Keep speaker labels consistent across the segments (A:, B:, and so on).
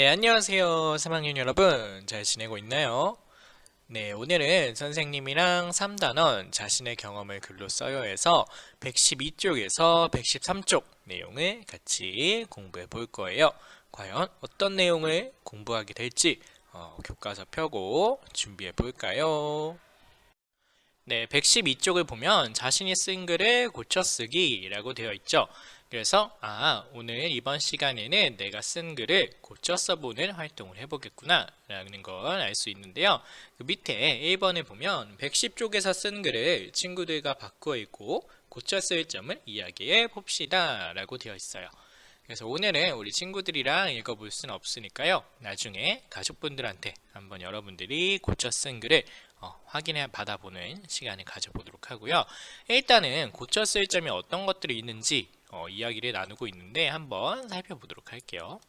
A: 네, 안녕하세요. 3학년 여러분. 잘 지내고 있나요? 네, 오늘은 선생님이랑 3단원 자신의 경험을 글로 써요 해서 112쪽에서 113쪽 내용을 같이 공부해 볼 거예요. 과연 어떤 내용을 공부하게 될지 어, 교과서 펴고 준비해 볼까요? 네, 112쪽을 보면 자신이 쓴 글을 고쳐쓰기라고 되어 있죠. 그래서 아 오늘 이번 시간에는 내가 쓴 글을 고쳐 써보는 활동을 해보겠구나 라는 걸 알 수 있는데요. 그 밑에 1번에 보면 110쪽에서 쓴 글을 친구들과 바꾸어 읽고 고쳐 쓸 점을 이야기해 봅시다 라고 되어 있어요. 그래서 오늘은 우리 친구들이랑 읽어볼 수는 없으니까요. 나중에 가족분들한테 한번 여러분들이 고쳐 쓴 글을 어, 확인해 받아보는 시간을 가져보도록 하고요. 일단은 고쳐 쓸 점이 어떤 것들이 있는지 어, 이야기를 나누고 있는데 한번 살펴보도록 할게요.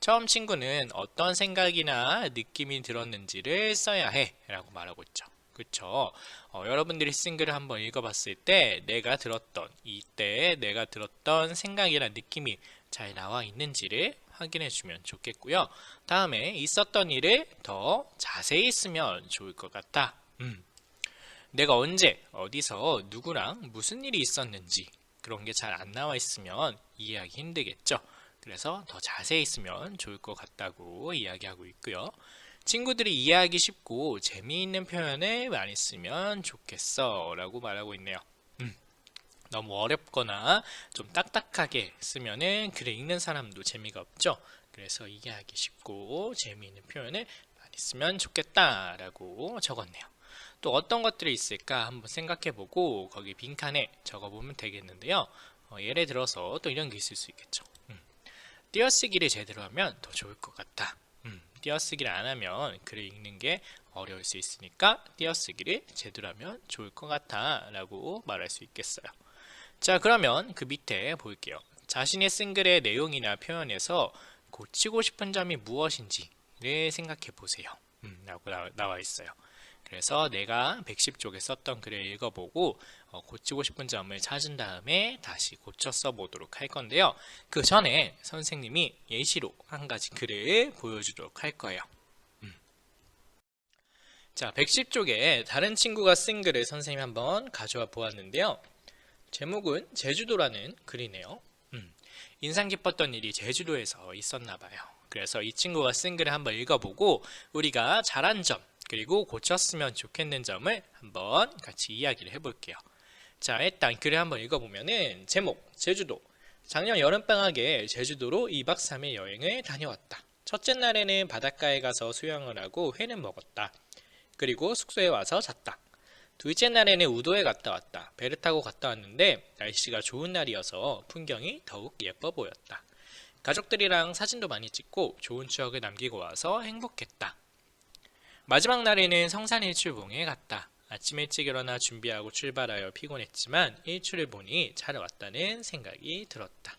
A: 처음 친구는 어떤 생각이나 느낌이 들었는지를 써야 해 라고 말하고 있죠. 그쵸? 어, 여러분들이 쓴 글을 한번 읽어봤을 때 내가 들었던 이때 내가 들었던 생각이나 느낌이 잘 나와 있는지를 확인해 주면 좋겠고요. 다음에 있었던 일을 더 자세히 쓰면 좋을 것 같다. 음. 내가 언제 어디서 누구랑 무슨 일이 있었는지 그런 게 잘 안 나와 있으면 이해하기 힘들겠죠. 그래서 더 자세히 쓰면 좋을 것 같다고 이야기하고 있고요. 친구들이 이해하기 쉽고 재미있는 표현을 많이 쓰면 좋겠어 라고 말하고 있네요. 음, 너무 어렵거나 좀 딱딱하게 쓰면은 글을 읽는 사람도 재미가 없죠. 그래서 이해하기 쉽고 재미있는 표현을 많이 쓰면 좋겠다 라고 적었네요. 또 어떤 것들이 있을까 한번 생각해 보고 거기 빈칸에 적어 보면 되겠는데요. 어, 예를 들어서 또 이런 게 있을 수 있겠죠. 음, 띄어쓰기를 제대로 하면 더 좋을 것 같다. 음, 띄어쓰기를 안 하면 글을 읽는 게 어려울 수 있으니까 띄어쓰기를 제대로 하면 좋을 것 같아 라고 말할 수 있겠어요. 자 그러면 그 밑에 볼게요. 자신의 쓴 글의 내용이나 표현에서 고치고 싶은 점이 무엇인지를 생각해 보세요. 음, 라고 나와 있어요. 그래서 내가 110쪽에 썼던 글을 읽어보고 어, 고치고 싶은 점을 찾은 다음에 다시 고쳐 써보도록 할 건데요. 그 전에 선생님이 예시로 한 가지 글을 보여주도록 할 거예요. 음. 자, 110쪽에 다른 친구가 쓴 글을 선생님이 한번 가져와 보았는데요. 제목은 제주도라는 글이네요. 음. 인상 깊었던 일이 제주도에서 있었나 봐요. 그래서 이 친구가 쓴 글을 한번 읽어보고 우리가 잘한 점, 그리고 고쳤으면 좋겠는 점을 한번 같이 이야기를 해볼게요. 자, 일단 글을 한번 읽어보면은 제목, 제주도. 작년 여름방학에 제주도로 2박 3일 여행을 다녀왔다. 첫째 날에는 바닷가에 가서 수영을 하고 회는 먹었다. 그리고 숙소에 와서 잤다. 둘째 날에는 우도에 갔다 왔다. 배를 타고 갔다 왔는데 날씨가 좋은 날이어서 풍경이 더욱 예뻐 보였다. 가족들이랑 사진도 많이 찍고 좋은 추억을 남기고 와서 행복했다. 마지막 날에는 성산 일출봉에 갔다. 아침 일찍 일어나 준비하고 출발하여 피곤했지만 일출을 보니 잘 왔다는 생각이 들었다.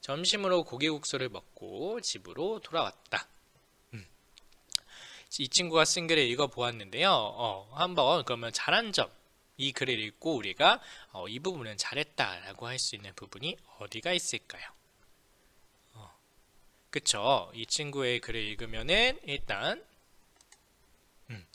A: 점심으로 고기국수를 먹고 집으로 돌아왔다. 음. 이 친구가 쓴 글을 읽어보았는데요. 어, 한번 그러면 잘한 점, 이 글을 읽고 우리가 어, 이 부분은 잘했다라고 할 수 있는 부분이 어디가 있을까요? 어, 그쵸. 이 친구의 글을 읽으면은 일단 음.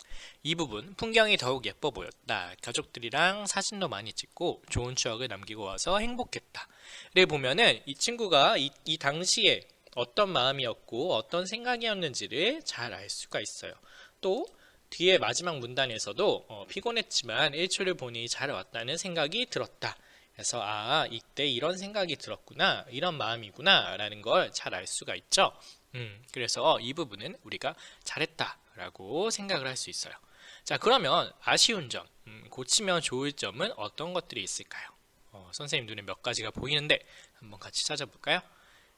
A: 이 부분 풍경이 더욱 예뻐 보였다. 가족들이랑 사진도 많이 찍고 좋은 추억을 남기고 와서 행복했다.를 보면은 이 친구가 이, 이 당시에 어떤 마음이었고 어떤 생각이었는지를 잘 알 수가 있어요. 또 뒤에 마지막 문단에서도 어, 피곤했지만 일출을 보니 잘 왔다는 생각이 들었다. 그래서 아 이때 이런 생각이 들었구나 이런 마음이구나 라는 걸 잘 알 수가 있죠. 음, 그래서 이 부분은 우리가 잘했다 라고 생각을 할 수 있어요. 자, 그러면 아쉬운 점, 음, 고치면 좋을 점은 어떤 것들이 있을까요? 어, 선생님 눈에 몇 가지가 보이는데 한번 같이 찾아볼까요?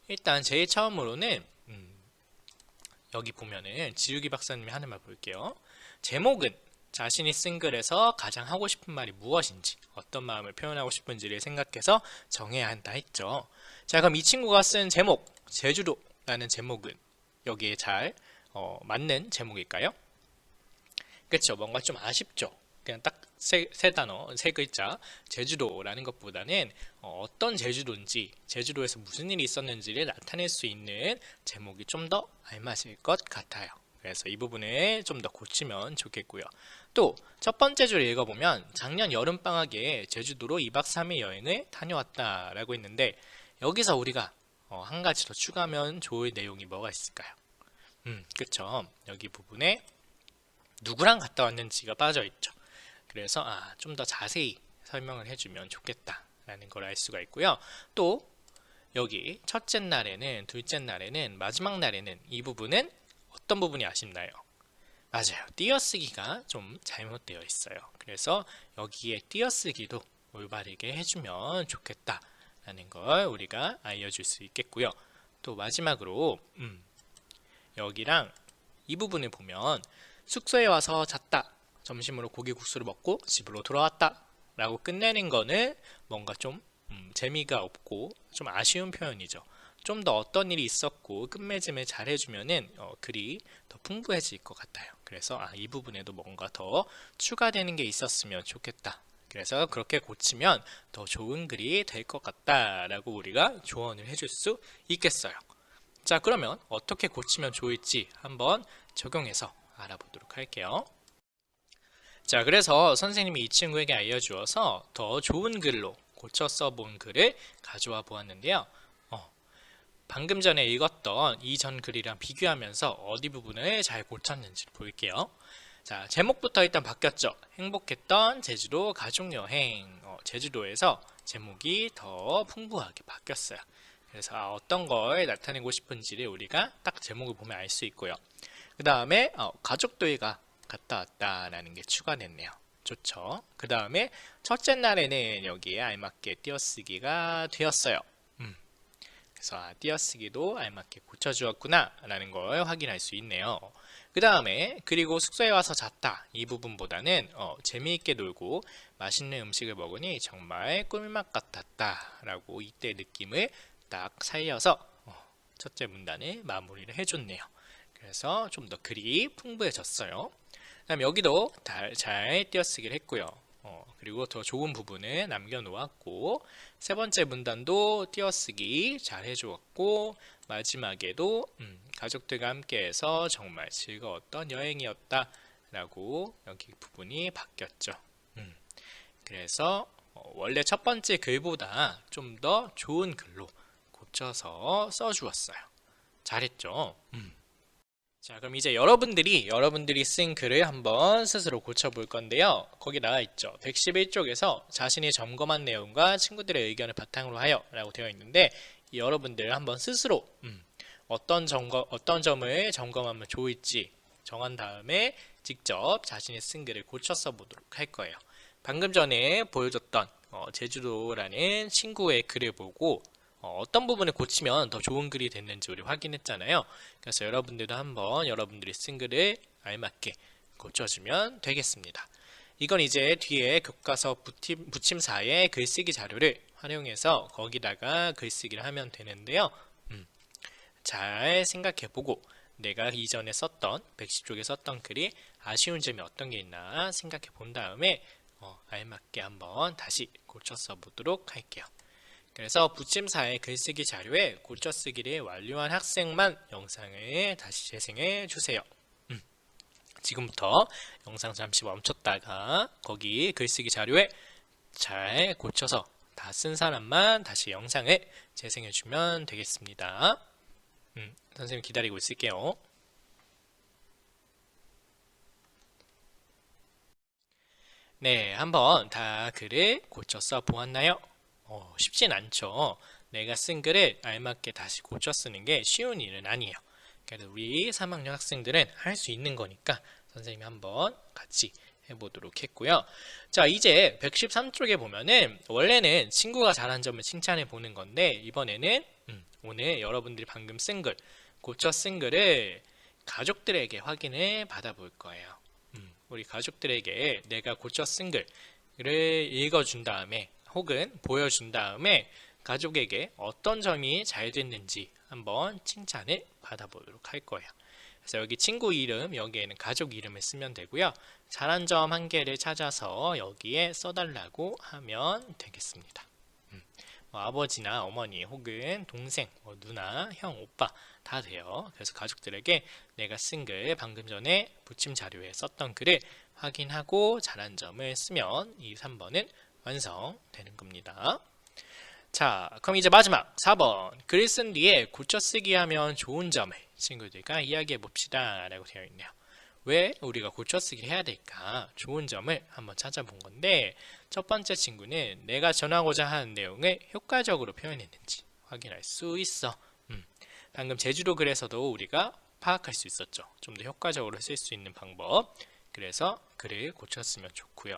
A: 일단 제일 처음으로는 음, 여기 보면은 지우기 박사님이 하는 말 볼게요. 제목은 자신이 쓴 글에서 가장 하고 싶은 말이 무엇인지 어떤 마음을 표현하고 싶은지를 생각해서 정해야 한다 했죠. 자 그럼 이 친구가 쓴 제목 제주도 라는 제목은 여기에 잘 어, 맞는 제목일까요? 그렇죠. 뭔가 좀 아쉽죠. 그냥 딱 세 단어, 세 글자 제주도라는 것보다는 어, 떤 제주도인지 제주도에서 무슨 일이 있었는지를 나타낼 수 있는 제목이 좀 더 알맞을 것 같아요. 그래서 이 부분을 좀 더 고치면 좋겠고요. 또 첫 번째 줄 읽어보면 작년 여름방학에 제주도로 2박 3일 여행을 다녀왔다 라고 했는데 여기서 우리가 어, 한 가지 더 추가하면 좋을 내용이 뭐가 있을까요? 음, 그쵸. 여기 부분에 누구랑 갔다 왔는지가 빠져 있죠. 그래서 아, 좀 더 자세히 설명을 해주면 좋겠다라는 걸 알 수가 있고요. 또 여기 첫째 날에는 둘째 날에는 마지막 날에는 이 부분은 어떤 부분이 아쉽나요? 맞아요. 띄어쓰기가 좀 잘못되어 있어요. 그래서 여기에 띄어쓰기도 올바르게 해주면 좋겠다 라는 걸 우리가 알려줄 수 있겠고요. 또 마지막으로 음, 여기랑 이 부분을 보면 숙소에 와서 잤다. 점심으로 고기국수를 먹고 집으로 돌아왔다. 라고 끝내는 거는 뭔가 좀 음, 재미가 없고 좀 아쉬운 표현이죠. 좀 더 어떤 일이 있었고 끝맺음을 잘 해주면은 어, 글이 더 풍부해질 것 같아요. 그래서 아, 이 부분에도 뭔가 더 추가되는 게 있었으면 좋겠다. 그래서 그렇게 고치면 더 좋은 글이 될 것 같다라고 우리가 조언을 해줄 수 있겠어요. 자, 그러면 어떻게 고치면 좋을지 한번 적용해서 알아보도록 할게요. 자, 그래서 선생님이 이 친구에게 알려주어서 더 좋은 글로 고쳐 써본 글을 가져와 보았는데요. 어, 방금 전에 읽었던 이전 글이랑 비교하면서 어디 부분을 잘 고쳤는지 볼게요. 자, 제목부터 일단 바뀌었죠. 행복했던 제주도 가족여행. 어, 제주도에서 제목이 더 풍부하게 바뀌었어요. 그래서 아, 어떤 걸 나타내고 싶은지를 우리가 딱 제목을 보면 알 수 있고요. 그 다음에 어, 가족들과 갔다 왔다라는 게 추가됐네요. 좋죠. 그 다음에 첫째 날에는 여기에 알맞게 띄어쓰기가 되었어요. 음. 그래서 아, 띄어쓰기도 알맞게 고쳐주었구나 라는 걸 확인할 수 있네요. 그 다음에 그리고 숙소에 와서 잤다 이 부분보다는 어, 재미있게 놀고 맛있는 음식을 먹으니 정말 꿀맛 같았다 라고 이때 느낌을 딱 살려서 어, 첫째 문단을 마무리를 해줬네요. 그래서 좀 더 글이 풍부해졌어요. 그다음 여기도 잘, 잘 띄어쓰기를 했고요. 어, 그리고 더 좋은 부분을 남겨놓았고 세 번째 문단도 띄어쓰기 잘 해주었고 마지막에도 음, 가족들과 함께해서 정말 즐거웠던 여행이었다 라고 여기 부분이 바뀌었죠. 음, 그래서 어, 원래 첫 번째 글보다 좀 더 좋은 글로 고쳐서 써주었어요. 잘했죠? 음. 자, 그럼 이제 여러분들이 여러분들이 쓴 글을 한번 스스로 고쳐볼 건데요. 거기 나와 있죠. 111쪽에서 자신이 점검한 내용과 친구들의 의견을 바탕으로 하여 라고 되어 있는데 여러분들 한번 스스로 음, 어떤 점검, 어떤 점을 점검하면 좋을지 정한 다음에 직접 자신이 쓴 글을 고쳐 써보도록 할 거예요. 방금 전에 보여줬던 어, 제주도라는 친구의 글을 보고 어, 떤 부분을 고치면 더 좋은 글이 됐는지 우리 확인했잖아요. 그래서 여러분들도 한번 여러분들이 쓴 글을 알맞게 고쳐주면 되겠습니다. 이건 이제 뒤에 교과서 부침, 부침사의 글쓰기 자료를 활용해서 거기다가 글쓰기를 하면 되는데요. 음, 잘 생각해보고 내가 이전에 썼던 110쪽에 썼던 글이 아쉬운 점이 어떤 게 있나 생각해 본 다음에 어, 알맞게 한번 다시 고쳐 써보도록 할게요. 그래서 부침사의 글쓰기 자료에 고쳐쓰기를 완료한 학생만 영상을 다시 재생해 주세요. 음, 지금부터 영상 잠시 멈췄다가 거기 글쓰기 자료에 잘 고쳐서 다 쓴 사람만 다시 영상을 재생해 주면 되겠습니다. 음, 선생님 기다리고 있을게요. 네, 한번 다 글을 고쳐서 보았나요? 어, 쉽진 않죠. 내가 쓴 글을 알맞게 다시 고쳐 쓰는 게 쉬운 일은 아니에요. 그래서 우리 3학년 학생들은 할 수 있는 거니까 선생님이 한번 같이 해보도록 했고요. 자, 이제 113쪽에 보면은 원래는 친구가 잘한 점을 칭찬해 보는 건데 이번에는 음, 오늘 여러분들이 방금 쓴 글, 고쳐 쓴 글을 가족들에게 확인해 받아볼 거예요. 음, 우리 가족들에게 내가 고쳐 쓴 글을 읽어준 다음에 혹은 보여준 다음에 가족에게 어떤 점이 잘 됐는지 한번 칭찬을 받아보도록 할 거예요. 그래서 여기 친구 이름, 여기에는 가족 이름을 쓰면 되고요. 잘한 점 한 개를 찾아서 여기에 써달라고 하면 되겠습니다. 음, 뭐 아버지나 어머니 혹은 동생, 뭐 누나, 형, 오빠 다 돼요. 그래서 가족들에게 내가 쓴 글, 방금 전에 붙임 자료에 썼던 글을 확인하고 잘한 점을 쓰면 이 3번은 완성되는 겁니다. 자, 그럼 이제 마지막 4번. 글을 쓴 뒤에 고쳐쓰기 하면 좋은 점을 친구들과 이야기해 봅시다. 라고 되어 있네요. 왜 우리가 고쳐쓰기를 해야 될까? 좋은 점을 한번 찾아본 건데, 첫 번째 친구는 내가 전하고자 하는 내용을 효과적으로 표현했는지 확인할 수 있어. 음, 방금 제주도 글에서도 우리가 파악할 수 있었죠. 좀 더 효과적으로 쓸 수 있는 방법. 그래서 글을 고쳤으면 좋고요.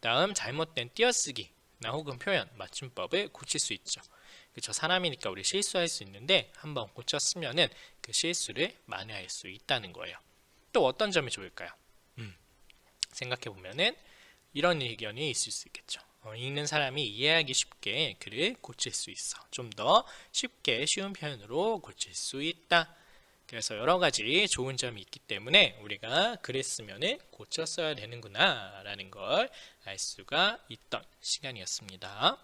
A: 다음 잘못된 띄어쓰기 나 혹은 표현, 맞춤법을 고칠 수 있죠. 그렇죠. 사람이니까 우리 실수할 수 있는데 한번 고쳤으면은 그 실수를 만회할 수 있다는 거예요. 또 어떤 점이 좋을까요? 음, 생각해 보면은 이런 의견이 있을 수 있겠죠. 어, 읽는 사람이 이해하기 쉽게 글을 고칠 수 있어. 좀 더 쉽게 쉬운 표현으로 고칠 수 있다. 그래서 여러 가지 좋은 점이 있기 때문에 우리가 고쳐 써야 되는구나 라는 걸 알 수가 있던 시간이었습니다.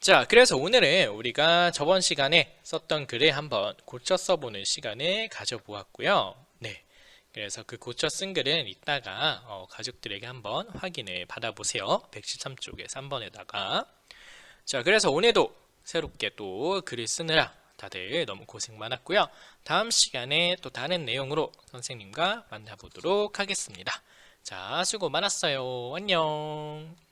A: 자, 그래서 오늘은 우리가 저번 시간에 썼던 글을 한번 고쳐 써보는 시간을 가져보았고요. 네. 그래서 그 고쳐 쓴 글은 이따가 어, 가족들에게 한번 확인을 받아보세요. 113쪽에 3번에다가. 자, 그래서 오늘도 새롭게 또 글을 쓰느라 다들 너무 고생 많았고요. 다음 시간에 또 다른 내용으로 선생님과 만나보도록 하겠습니다. 자, 수고 많았어요. 안녕.